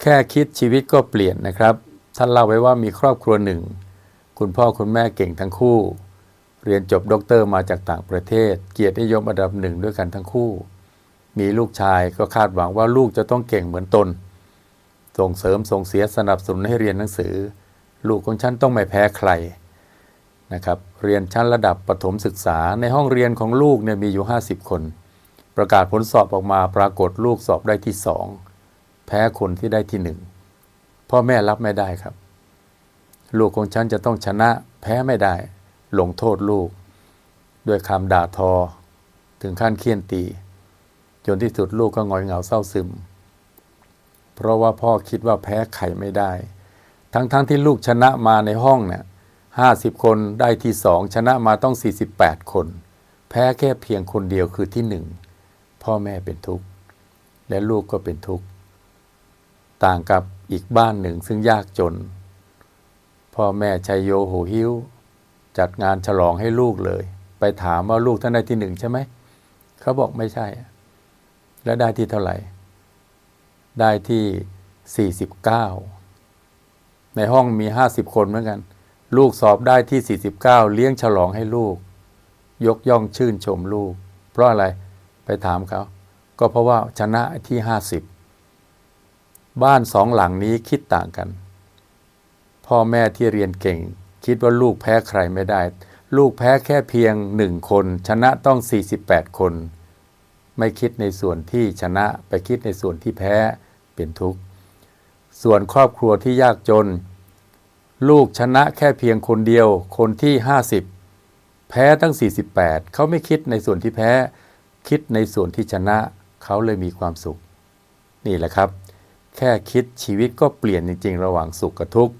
แค่คิดชีวิตก็เปลี่ยนนะครับ ท่านเล่าไว้ว่ามีครอบครัวหนึ่ง คุณพ่อคุณแม่เก่งทั้งคู่ เรียนจบด็อกเตอร์มาจากต่างประเทศ เกียรตินิยมอันดับหนึ่งด้วยกันทั้งคู่ มีลูกชายก็คาดหวังว่าลูกจะต้องเก่งเหมือนตน ส่งเสริมส่งเสียสนับสนุนให้เรียนหนังสือ ลูกของฉันต้องไม่แพ้ใครนะครับเรียนชั้นระดับประถมศึกษาในห้องเรียนของลูกเนี่ยมีอยู่ 50 คน ประกาศผลสอบออกมาปรากฏลูกสอบได้ที่สอง แพ้คนที่ได้ที่หนึ่งพ่อแม่รับไม่ได้ครับ ลูกของฉันจะต้องชนะแพ้ไม่ได้ ลงโทษลูก ด้วยคำด่าทอ ถึงขั้นเคี่ยนตี จนที่สุดลูกก็งอยเหงาเศร้าซึม เพราะว่าพ่อคิดว่าแพ้ไขไม่ได้ ทั้งๆทที่ลูกชนะมาในห้องเนี่ยห้าสิบคนได้ที่สองชนะมาต้อง 48 คน แพ้แค่เพียงคนเดียวคือที่หนึ่งพ่อแม่เป็นทุกข์ และลูกก็เป็นทุกข์ ต่างกับอีกบ้านหนึ่งซึ่งยากจน พ่อแม่ชัยโยโหหิวจัดงานฉลองให้ลูกเลย ไปถามว่าลูกท่านได้ที่หนึ่งใช่ไหม เขาบอกไม่ใช่ แล้วได้ที่เท่าไหร่ ได้ที่ 49 ในห้องมี 50 คนเหมือนกัน ลูกสอบได้ที่ 49 เลี้ยงฉลองให้ลูก ยกย่องชื่นชมลูก เพราะอะไรไปถามเขา ก็เพราะว่าชนะที่ 50 บ้านสองหลังนี้คิดต่างกัน พ่อแม่ที่เรียนเก่ง คิดว่าลูกแพ้ใครไม่ได้ ลูกแพ้แค่เพียงหนึ่งคน ชนะต้อง 48 คน ไม่คิดในส่วนที่ชนะไปคิดในส่วนที่แพ้เป็นทุกข์ ส่วนครอบครัวที่ยากจน ลูกชนะแค่เพียงคนเดียว คนที่ 50 แพ้ตั้ง 48 เขาไม่คิดในส่วนที่แพ้ คิดในส่วนที่ชนะ เขาเลยมีความสุข นี่แหละครับ แค่คิดชีวิตก็เปลี่ยนจริง ๆ ระหว่างสุขกับทุกข์